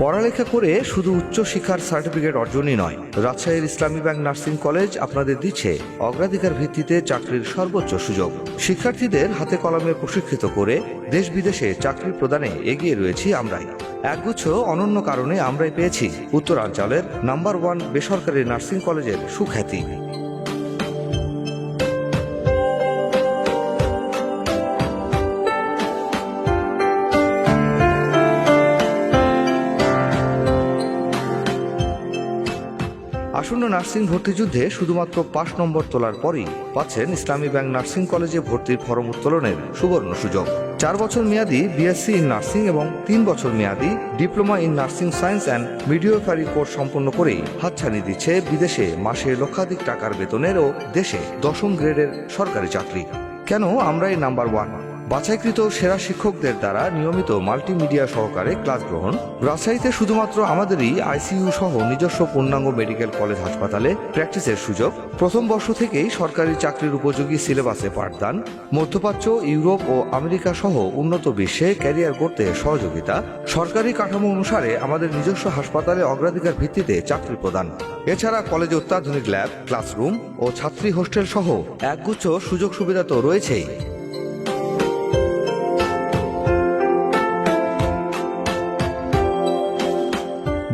পড়ালেখা করে শুধু উচ্চ শিক্ষার সার্টিফিকেট অর্জনই নয়, রাজশাহীর ইসলামী ব্যাংক নার্সিং কলেজ আপনাদের দিচ্ছে অগ্রাধিকার ভিত্তিতে চাকরির সর্বোচ্চ সুযোগ। শিক্ষার্থীদের হাতে কলমে প্রশিক্ষিত করে দেশ বিদেশে চাকরি প্রদানে এগিয়ে রয়েছি আমরাই। একগুচ্ছ অনন্য কারণে আমরাই পেয়েছি উত্তরাঞ্চলের নাম্বার ওয়ান বেসরকারি নার্সিং কলেজের সুখ্যাতি। আসন্ন নার্সিং ভর্তি যুদ্ধে শুধুমাত্র পাঁচ নম্বর তোলার পরই পাচ্ছেন ইসলামী ব্যাংক নার্সিং কলেজে ভর্তির ফরম উত্তোলনের সুবর্ণ সুযোগ। চার বছর মেয়াদী বিএসসি ইন নার্সিং এবং তিন বছর মেয়াদী diploma in nursing science and midwifery course সম্পন্ন করেই হাতছানি দিচ্ছে বিদেশে মাসে লক্ষাধিক টাকার বেতনের ও দেশে দশম গ্রেডের সরকারি চাকরি। কেন আমরাই নাম্বার ওয়ান বাছাইকৃত সেরা শিক্ষকদের দ্বারা নিয়মিত মাল্টিমিডিয়া সহকারে ক্লাস গ্রহণ। রাজশাহীতে শুধুমাত্র আমাদেরই আইসিইউ সহ নিজস্ব পূর্ণাঙ্গ মেডিকেল কলেজ হাসপাতালে প্র্যাকটিসের সুযোগ। প্রথম বর্ষ থেকেই সরকারি চাকরির উপযোগী সিলেবাসে পাঠদান। মধ্যপ্রাচ্য, ইউরোপ ও আমেরিকা সহ উন্নত বিশ্বে ক্যারিয়ার করতে সহযোগিতা। সরকারি কাঠামো অনুসারে আমাদের নিজস্ব হাসপাতালে অগ্রাধিকার ভিত্তিতে চাকরি প্রদান। এছাড়া কলেজে অত্যাধুনিক ল্যাব, ক্লাসরুম ও ছাত্রী হোস্টেল সহ একগুচ্ছ সুযোগ সুবিধা তো রয়েছেই।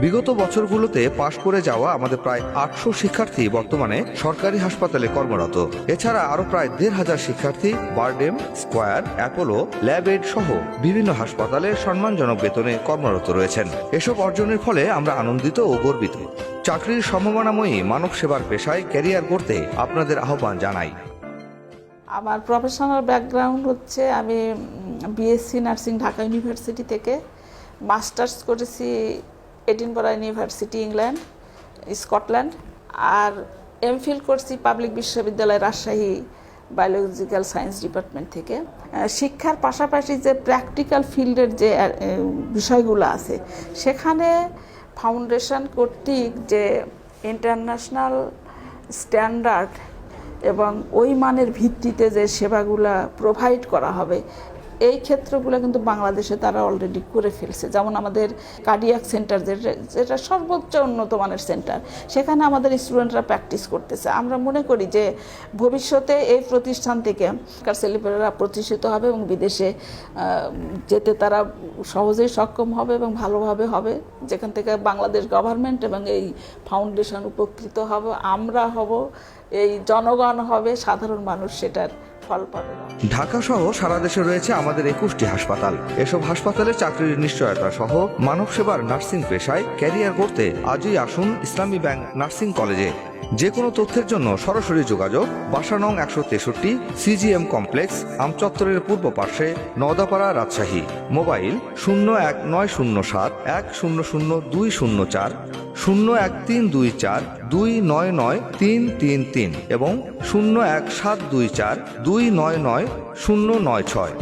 বিগত বছরগুলোতে পাশ করে যাওয়া আমাদের প্রায় আটশো শিক্ষার্থী বর্তমানে সরকারি হাসপাতালে কর্মরত। এছাড়া আরও প্রায় দেড় হাজার শিক্ষার্থী BIRDEM, Square, Apollo, Lab Aid সহ বিভিন্ন হাসপাতালে সম্মানজনক বেতনে কর্মরত রয়েছেন। এসব অর্জনের ফলে আমরা আনন্দিত ও গর্বিত। চাকরির সম্ভাবনাময়ী মানব সেবার পেশায় ক্যারিয়ার করতে আপনাদের আহ্বান জানাই। আমার প্রফেশনাল ব্যাকগ্রাউন্ড হচ্ছে আমি বিএসসি নার্সিং ঢাকা ইউনিভার্সিটি থেকে। মাস্টার্স করেছি এডিনবরা ইউনিভার্সিটি ইংল্যান্ড স্কটল্যান্ড আর এমফিল করছি পাবলিক বিশ্ববিদ্যালয় রাজশাহী বায়োলজিক্যাল সায়েন্স ডিপার্টমেন্ট থেকে। শিক্ষার পাশাপাশি যে প্র্যাকটিক্যাল ফিল্ডের যে বিষয়গুলো আছে, সেখানে ফাউন্ডেশন কর্তৃক যে ইন্টারন্যাশনাল স্ট্যান্ডার্ড এবং ওই মানের ভিত্তিতে যে সেবাগুলা প্রোভাইড করা হবে এই ক্ষেত্রগুলো কিন্তু বাংলাদেশে তারা অলরেডি করে ফেলছে। যেমন আমাদের কার্ডিয়াক সেন্টার যেটা সর্বোচ্চ উন্নত মানের সেন্টার সেখানে আমাদের স্টুডেন্টরা প্র্যাকটিস করতেছে। আমরা মনে করি যে ভবিষ্যতে এই প্রতিষ্ঠান থেকে সেলিব্রেটরা প্রতিষ্ঠিত হবে এবং বিদেশে যেতে তারা সহজেই সক্ষম হবে এবং ভালোভাবে হবে। যেখান থেকে বাংলাদেশ গভর্নমেন্ট এবং এই ফাউন্ডেশন উপকৃত হবে। আমরা হব, এই জনগণ হবে, সাধারণ মানুষ সেটার ফল পাবে ঢাকা সহ সারা দেশে রয়েছে আমাদের একুশটি হাসপাতাল। এসব হাসপাতালে চাকরির নিশ্চয়তা সহ মানব সেবার নার্সিং পেশায় ক্যারিয়ার করতে আজই আসুন ইসলামী ব্যাংক নার্সিং কলেজে। যে কোনো তথ্যের জন্য সরাসরি যোগাযোগ বাসা নং একশো তেষট্টি সিজিএম কমপ্লেক্স, আমচত্বরের পূর্ব পাশে নওদাপাড়া রাজশাহী। মোবাইল শূন্য এক নয় শূন্য সাত এক শূন্য শূন্য দুই শূন্য চার, শূন্য এক তিন দুই চার দুই নয় নয় তিন তিন তিন এবং শূন্য এক সাত দুই চার দুই নয় নয় শূন্য নয় ছয়।